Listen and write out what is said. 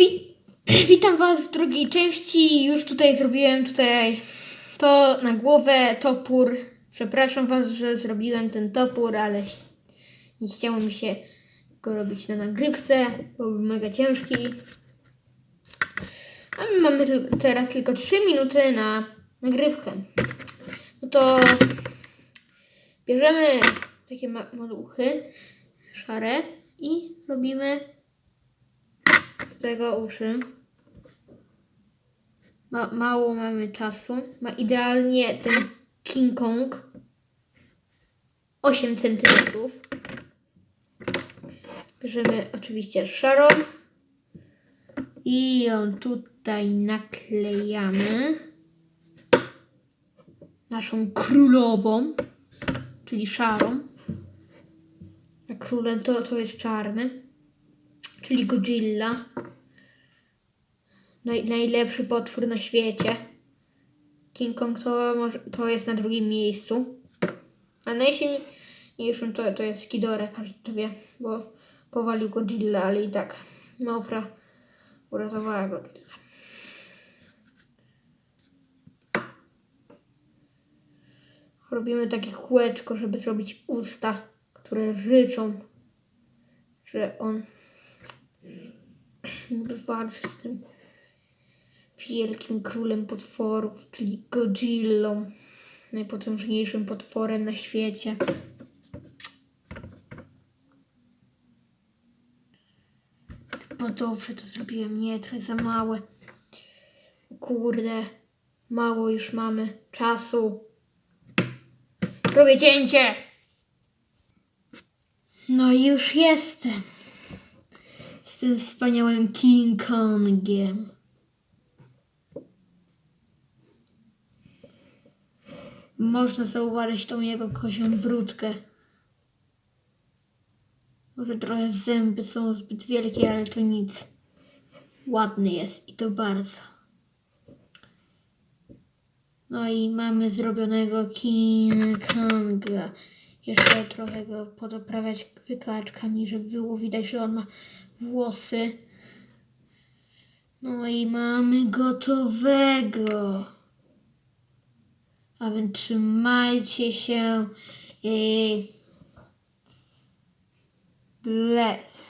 Wi- Witam Was w drugiej części. Już tutaj zrobiłem tutaj to na głowę, topór. Przepraszam Was, że zrobiłem ten topór, ale nie chciało mi się go robić na nagrywce, bo był mega ciężki. A my mamy teraz tylko 3 minuty na nagrywkę. No to bierzemy takie ma- maluchy szare i robimy tego uszy. Ma, mało mamy czasu. Ma idealnie ten King Kong 8 cm. Bierzemy oczywiście szarą i ją tutaj naklejamy. Naszą królową, czyli szarą. A królem to, to jest czarny czyli Godzilla. Naj, najlepszy potwór na świecie. King Kong to, to jest na drugim miejscu. A najsilniejszym to, to jest Ghidorah, każdy to wie, bo powalił Godzilla, ale i tak Mofra uratowała Godzilla. Robimy takie kółeczko, żeby zrobić usta, które ryczą, że on walczy z tym wielkim królem potworów, czyli Godzillą, najpotężniejszym potworem na świecie. Bo dobrze to zrobiłem, nie, trochę za małe. Kurde, mało już mamy czasu. Robię cięcie! No już jestem z tym wspaniałym King Kongiem. Można zauważyć tą jego kozią brudkę. Może trochę zęby są zbyt wielkie, ale to nic. Ładny jest i to bardzo. No i mamy zrobionego King Konga. Jeszcze trochę go podoprawiać wykaczkami, żeby było widać, że on ma włosy. No i mamy gotowego. A więc trzymajcie się bless.